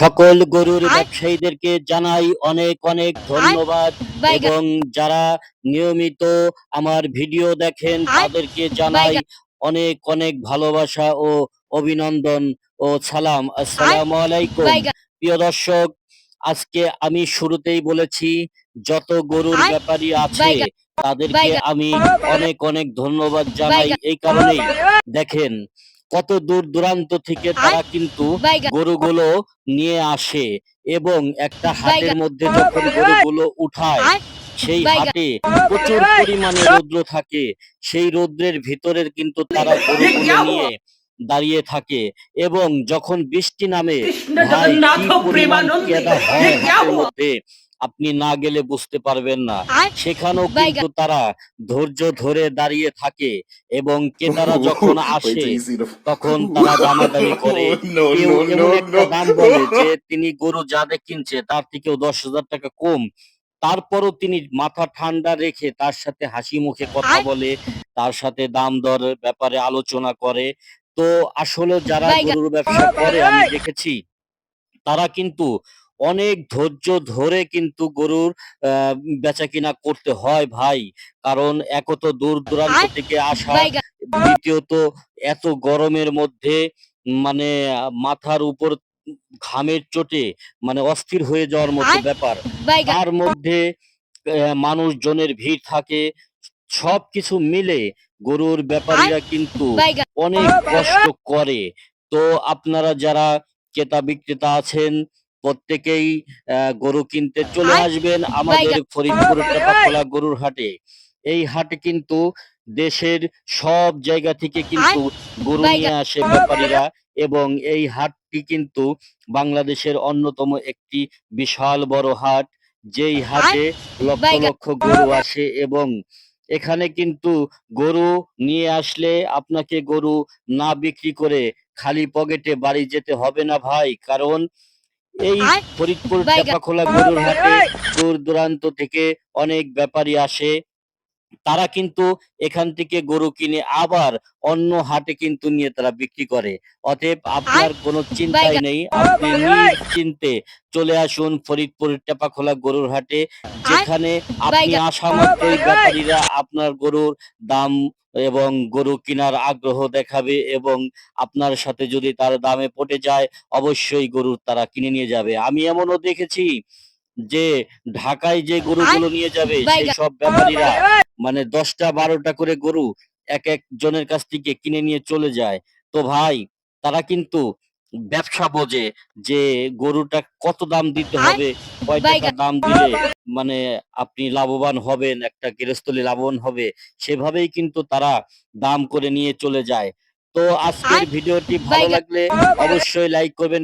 সকল গরুর ব্যবসায়ীদেরকে জানাই অনেক অনেক ধন্যবাদ এবং যারা নিয়মিত আমার ভিডিও দেখেন তাদেরকে জানাই অনেক অনেক ভালোবাসা ও অভিনন্দন ও সালাম। আসসালামু আলাইকুম। প্রিয় দর্শক আজকে আমি শুরুতেই বলেছি যত গরুর ব্যাপারী আছে তাদেরকে আমি অনেক অনেক ধন্যবাদ জানাই এই কারণেই। দেখেন কত দূর দূরান্ত থেকে তারা কিন্তু গরুগুলো নিয়ে আসে এবং একটা হাটের মধ্যে যখন গরুগুলো উঠায় সেই হাটে প্রচুর পরিমাণে রৌদ্র থাকে। সেই রৌদ্রের ভিতরের কিন্তু তারা গরুগুলো নিয়ে দাঁড়িয়ে থাকে এবং যখন বৃষ্টি নামে ভাই কি পরিমাণ হয় মধ্যে আপনি না গেলে বুঝতে পারবেন না। সেখানেও কিন্তু তারা ধৈর্য ধরে দাঁড়িয়ে থাকে এবং ক্রেতারা যখন আসে তখন তারা দামাদামি করে। কেউ এমন একটা দাম বলে যে তিনি গরু যা কিনছে তার থেকেও দশ হাজার টাকা কম। তারপরও তিনি মাথা ঠান্ডা রেখে তার সাথে হাসি মুখে কথা বলে তার সাথে দাম দরের ব্যাপারে আলোচনা করে। তো আসলে যারা গরুর ব্যবসা করে আমি দেখেছি তারা কিন্তু অনেক ধৈর্য ধরে কিন্তু গরুর বেচা কিনা করতে হয় ভাই। কারণ এক তো দূর দূরান্ত থেকে আসা দ্বিতীয়ত এত গরমের মধ্যে মানে মাথার উপর ঘামের চোটে মানে অস্থির হয়ে যাওয়ার মতো ব্যাপার। তার মধ্যে মানুষজনের ভিড় থাকে সবকিছু মিলে গরুর ব্যাপারীরা কিন্তু অনেক কষ্ট করে। তো আপনারা যারা ক্রেতা বিক্রেতা আছেন প্রত্যেকেই গরু কিনতে চলে আসবেন আমাদের ফরিদপুর টেপাখোলা গরুর হাটে। এই হাটে কিন্তু দেশের সব জায়গা থেকে কিন্তু গরু নিয়ে আসে ব্যাপারীরা এবং এই হাটটি কিন্তু বাংলাদেশের অন্যতম একটি বিশাল বড় হাট। যেই হাটে লক্ষ লক্ষ গরু আসে এবং এখানে কিন্তু গরু নিয়ে আসলে আপনাকে গরু না বিক্রি করে খালি পকেটে বাড়ি যেতে হবে না ভাই। কারণ এই ফরিদপুর বাইগা। খোলা গরুর হাটে দূর দূরান্ত থেকে অনেক ব্যাপারী আসে তারা কিন্তু এখান থেকে গরু কিনে আবার অন্য হাটে কিন্তু নিয়ে তারা বিক্রি করে। অতএব আপনার কোনো চিন্তাই নেই। আপনি নিশ্চিন্তে চলে আসুন ফরিদপুর টেপাখোলা গরুর হাটে যেখানে আপনি বাইগা। আসা মাত্রই ব্যাপারীরা আপনার গরুর দাম এবং গরু কেনার আগ্রহ দেখাবে এবং আপনার সাথে যদি তার দামে পটে যায় অবশ্যই গরু তারা কিনে নিয়ে যাবে। আমি এমনও দেখেছি যে ঢাকায় যে গরুগুলো নিয়ে যাবে সেই সব ব্যাপারীরা মানে দশটা বারোটা করে গরু এক এক জনের কাছ থেকে কিনে নিয়ে চলে যায়। তো ভাই তারা কিন্তু ব্যবসা বোঝে যে গরুটা কত দাম দিতে হবে কয় টাকা দাম দিলে মানে আপনি লাভবান হবেন একটা গৃহস্থলী লাভবান হবে। সেভাবেই কিন্তু তারা দাম করে নিয়ে চলে যায়। তো আজকের ভিডিওটি ভালো লাগলে অবশ্যই লাইক করবেন